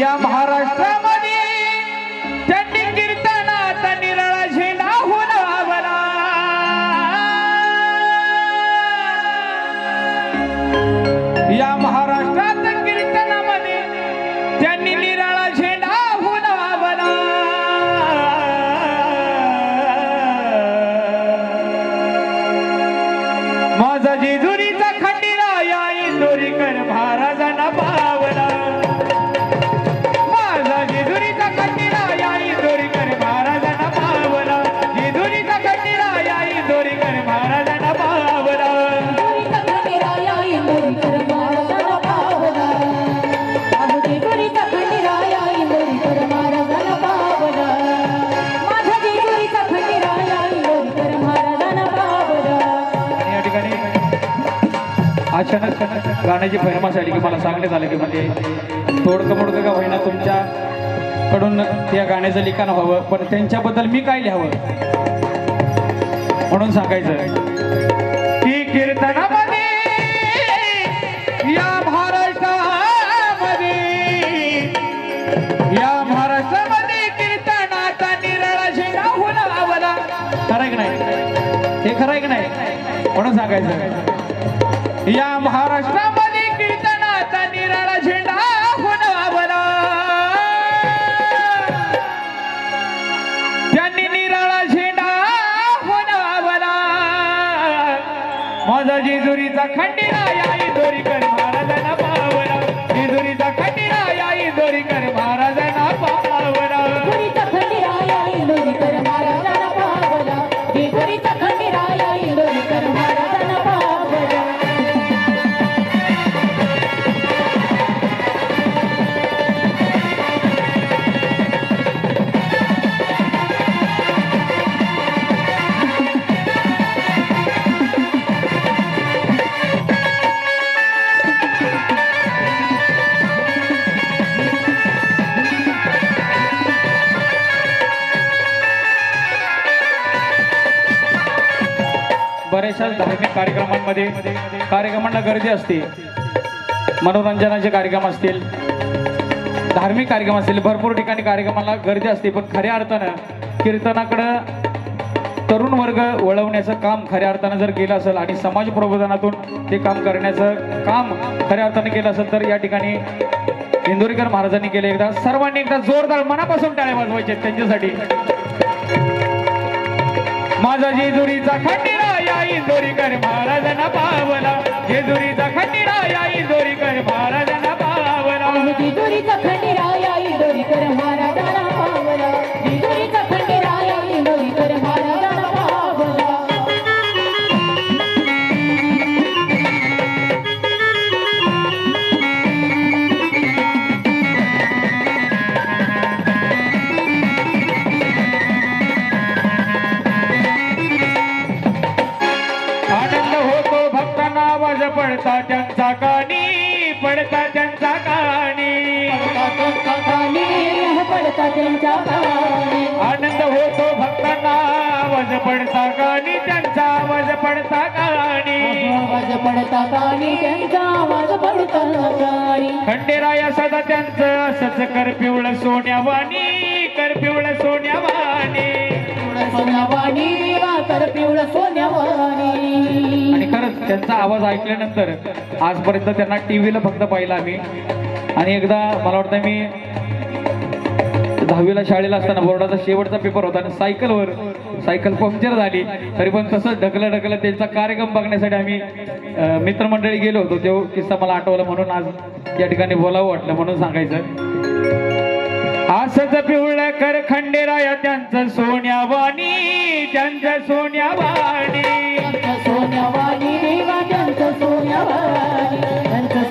या महाराष्ट्रामध्ये त्यांनी कीर्तनाचा निराळा झेंडा हुलावला या महाराष्ट्रात कीर्तनामध्ये त्यांनी निराळा झेंडा हुलावला माझा जेजुरीचा खंडीरा या इंदोरीकर महाराजांना पा गाण्याची फेमस आली की मला सांगण्यात आलं की म्हणजे तोडकं मोडकं का होईना तुमच्या कडून त्या गाण्याचं लिखाण व्हावं पण त्यांच्याबद्दल मी काय लिहावं? म्हणून सांगायचं. की कीर्तनामध्ये या महाराष्ट्रामध्ये या महाराष्ट्रामध्ये कीर्तनाचा निराळा खरं की नाही? हे खरं की नाही? म्हणून सांगायचं. या महाराष्ट्रा जेजुरीचा खंडीरा बऱ्याचशा धार्मिक कार्यक्रमांमध्ये कार्यक्रमांना गर्दी असते. मनोरंजनाचे कार्यक्रम असतील धार्मिक कार्यक्रम असतील भरपूर ठिकाणी कार्यक्रमाला गर्दी असते. पण खऱ्या अर्थानं कीर्तनाकडं तरुण वर्ग वळवण्याचं काम खऱ्या अर्थानं जर केलं असेल आणि समाज प्रबोधनातून ते काम करण्याचं काम खऱ्या अर्थानं केलं असेल तर या ठिकाणी इंदोरीकर महाराजांनी केले एकदा. सर्वांनी एकदा जोरदार मनापासून टाळ्या वाजवायचे त्यांच्यासाठी. माझा जेजुरीचा खंडीरा! या इंदोरीकर महाराजांना पावला. जेजुरीचा खंडीरा या इंदोरीकर महाराजांना पावला. जिजुरीचा पडता त्यांच्या कानी आनंद होतो भक्तांना आवाज पडता कानी त्यांचा आवाज पडता कानी आवाज पडता कानी त्यांचा आवाज पडता कानी खंडेराया सदा त्यांचं असंच कर पिवळ सोन्यावानी कर पिवळ सोन्यावाणी देवा कर पिवळ सोन्यावाणी आणि खरंच त्यांचा आवाज ऐकल्यानंतर आजपर्यंत त्यांना टीव्हीला फक्त पाहिलं आम्ही. आणि एकदा मला वाटतं मी दहावीला शाळेला असताना बोर्डाचा शेवटचा पेपर होता आणि सायकलवर सायकल पंक्चर झाली. तरी पण तसंच ढकलं ढकलं त्यांचा कार्यक्रम बघण्यासाठी आम्ही मित्रमंडळी गेलो होतो. तो किस्सा मला आठवला म्हणून आज या ठिकाणी बोलावं वाटलं म्हणून सांगायचं. असंच पिवळ कर खंडेराया त्यांचं सोन्यावाणी त्यांचं सोन्यावाणी. त्यांचं सोन्यावाणी देवा त्यांचं सोन्यावाणी. त्यांचं सोन्यावाणी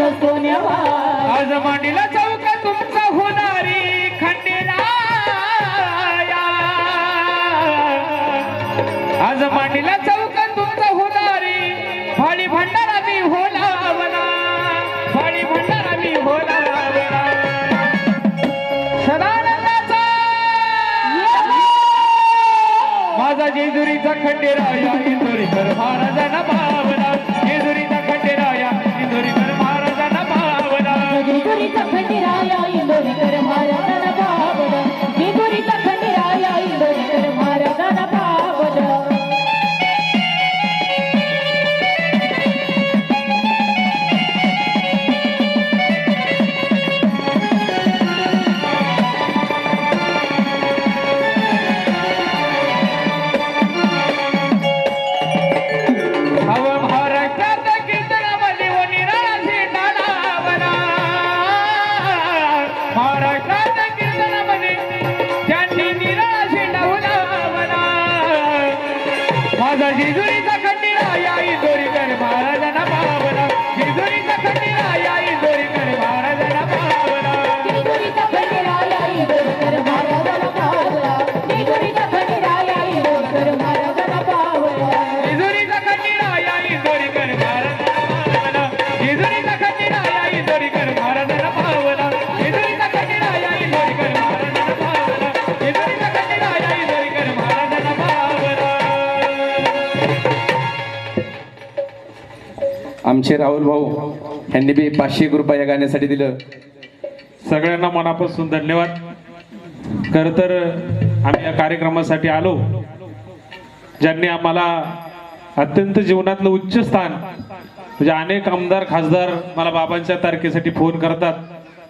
आज मांडीला चौक तुमचा होणारी खंडेराया आज मांडीला चौक तुमचा होणारी भंडारा होलावला. होलावला. सदानंदाचा. माझा जेजुरीचा इंदोरीकर महाराजांना Anita Pendiraya. Thank you. आमचे राहुल भाऊ यांनी बी पाचशे एक रुपये या गाण्यासाठी दिलं. सगळ्यांना मनापासून धन्यवाद. खर तर आम्ही या कार्यक्रमासाठी आलो. ज्यांनी आम्हाला अत्यंत जीवनातलं उच्च स्थान म्हणजे अनेक आमदार खासदार मला बाबांच्या तारखेसाठी फोन करतात.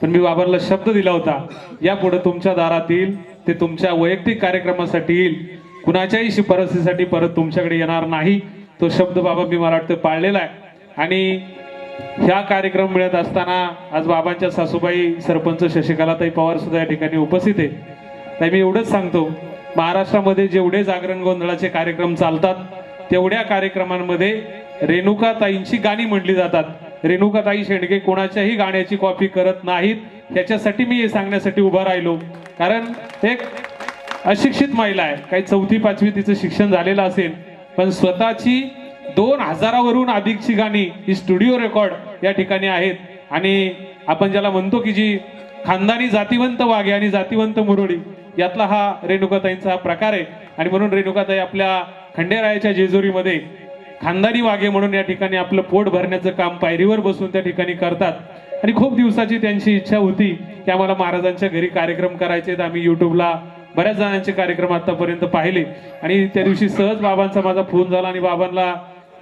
पण मी बाबांना शब्द दिला होता यापुढे तुमच्या दारात येईल ते तुमच्या वैयक्तिक कार्यक्रमासाठी येईल. कुणाच्याही शिफारसीसाठी परत तुमच्याकडे येणार नाही. तो शब्द बाबा मी मला वाटतं पाळलेला आहे. आणि ह्या कार्यक्रम मिळत असताना आज बाबांच्या सासूबाई सरपंच शशिकलाताई पवार सुद्धा या ठिकाणी उपस्थित आहे. तर मी एवढंच सांगतो महाराष्ट्रामध्ये जेवढे जागरण गोंधळाचे कार्यक्रम चालतात तेवढ्या कार्यक्रमांमध्ये रेणुकाताईंची गाणी म्हटली जातात. रेणुकाताई शेंडगे कोणाच्याही गाण्याची कॉपी करत नाहीत ह्याच्यासाठी मी हे सांगण्यासाठी उभा राहिलो. कारण एक अशिक्षित महिला आहे काही चौथी पाचवी तिचं शिक्षण झालेलं असेल पण स्वतःची दोन हजारावरून अधिकची गाणी ही स्टुडिओ रेकॉर्ड या ठिकाणी आहेत. आणि आपण ज्याला म्हणतो की जी खानदानी जातीवंत वाघे आणि जातीवंत मुरळी यातला हा रेणुकाताईंचा प्रकार आहे. आणि म्हणून रेणुकाताई आपल्या खंडेरायाच्या जेजुरीमध्ये खानदानी वाघे म्हणून या ठिकाणी आपलं पोट भरण्याचं काम पायरीवर बसून त्या ठिकाणी करतात. आणि खूप दिवसाची त्यांची इच्छा होती की आम्हाला महाराजांच्या घरी कार्यक्रम करायचे आहेत. आम्ही युट्यूबला बऱ्याच जणांचे कार्यक्रम आतापर्यंत पाहिले. आणि त्या दिवशी सहज बाबांचा माझा फोन झाला आणि बाबांना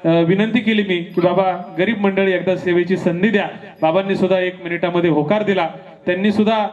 विनंती केली मी की बाबा गरीब मंडळी एकदा सेवेची संधी द्या. बाबांनी सुद्धा एक मिनिटामध्ये होकार दिला. त्यांनी सुद्धा